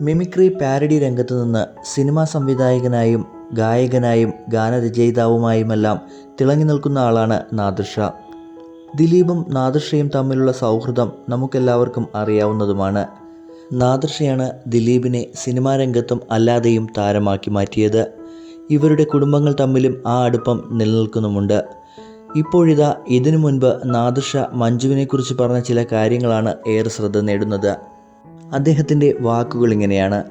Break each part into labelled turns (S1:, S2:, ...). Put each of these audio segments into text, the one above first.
S1: Mimicry parody രംഗത്ത് നിന്ന് cinema സംവിധായകനായും ഗായകനായും ഗാനരചയിതാവുമായുമെല്ലാം തിളങ്ങി നിൽക്കുന്ന ആളാണ് നാദൃഷ. ദിലീപും നാദൃഷയും തമ്മിലുള്ള സൗഹൃദം നമുക്കെല്ലാവർക്കും അറിയാവുന്നതുമാണ്. നാദൃഷയാണ് ദിലീപിനെ സിനിമാ രംഗത്തും അല്ലാതെയും താരമാക്കി മാറ്റിയത്. ഇവരുടെ കുടുംബങ്ങൾ തമ്മിലും ആ അടുപ്പം നിലനിൽക്കുന്നുമുണ്ട്. ഇപ്പോഴിതാ ഇതിനു മുൻപ് നാദൃഷ മഞ്ജുവിനെക്കുറിച്ച് പറഞ്ഞ ചില കാര്യങ്ങളാണ് ഏറെ ശ്രദ്ധ നേടുന്നത്. അദ്ദേഹത്തിന്റെ വാക്കുകൾ ഇങ്ങനെയാണ്.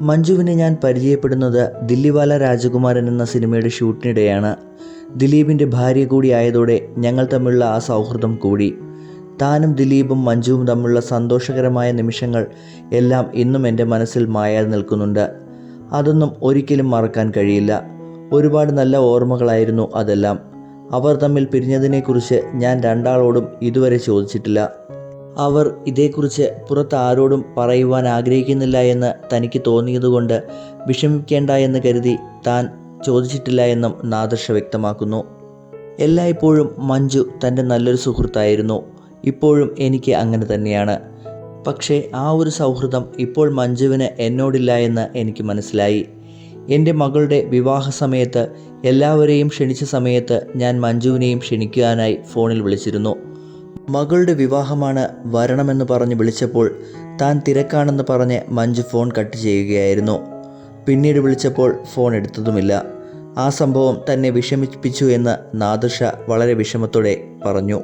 S1: മഞ്ജുവിനെ ഞാൻ പരിചയപ്പെടുന്നത് ദില്ലിവാല രാജകുമാരൻ എന്ന സിനിമയുടെ ഷൂട്ടിനിടെയാണ്. ദിലീപിന്റെ ഭാര്യ കൂടി ആയതോടെ ഞങ്ങൾ തമ്മിലുള്ള ആ സൗഹൃദം കൂടി. താനും ദിലീപും മഞ്ജുവും തമ്മിലുള്ള സന്തോഷകരമായ നിമിഷങ്ങൾ എല്ലാം ഇന്നും എന്റെ മനസ്സിൽ മായാതെ നിൽക്കുന്നുണ്ട്. അതൊന്നും ഒരിക്കലും മറക്കാൻ കഴിയില്ല. ഒരുപാട് നല്ല ഓർമ്മകളായിരുന്നു അതെല്ലാം. അവർ തമ്മിൽ പിരിഞ്ഞതിനെക്കുറിച്ച് ഞാൻ രണ്ടാളോടും ഇതുവരെ ചോദിച്ചിട്ടില്ല. അവർ ഇതേക്കുറിച്ച് പുറത്ത് ആരോടും പറയുവാൻ ആഗ്രഹിക്കുന്നില്ല എന്ന് തനിക്ക് തോന്നിയതുകൊണ്ട് വിഷമിക്കേണ്ട എന്ന് കരുതി താൻ ചോദിച്ചിട്ടില്ല എന്നും നാദർഷ വ്യക്തമാക്കുന്നു. എല്ലായ്പ്പോഴും മഞ്ജു തന്റെ നല്ലൊരു സുഹൃത്തായിരുന്നു. ഇപ്പോഴും എനിക്ക് അങ്ങനെ തന്നെയാണ്. പക്ഷേ ആ ഒരു സൗഹൃദം ഇപ്പോൾ മഞ്ജുവിന് എന്നോടില്ല എന്ന് എനിക്ക് മനസ്സിലായി. എന്റെ മകളുടെ വിവാഹ സമയത്ത് എല്ലാവരെയും ക്ഷണിച്ച സമയത്ത് ഞാൻ മഞ്ജുവിനെയും ക്ഷണിക്കാനായി ഫോണിൽ വിളിച്ചിരുന്നു. മകളുടെ വിവാഹമാണ് വരണമെന്ന് പറഞ്ഞ് വിളിച്ചപ്പോൾ താൻ തിരക്കാണെന്ന് പറഞ്ഞ് മഞ്ജു ഫോൺ കട്ട് ചെയ്യുകയായിരുന്നു. പിന്നീട് വിളിച്ചപ്പോൾ ഫോൺ എടുത്തതുമില്ല. ആ സംഭവം തന്നെ വിഷമിപ്പിച്ചു എന്ന് നാദിർഷ വളരെ വിഷമത്തോടെ പറഞ്ഞു.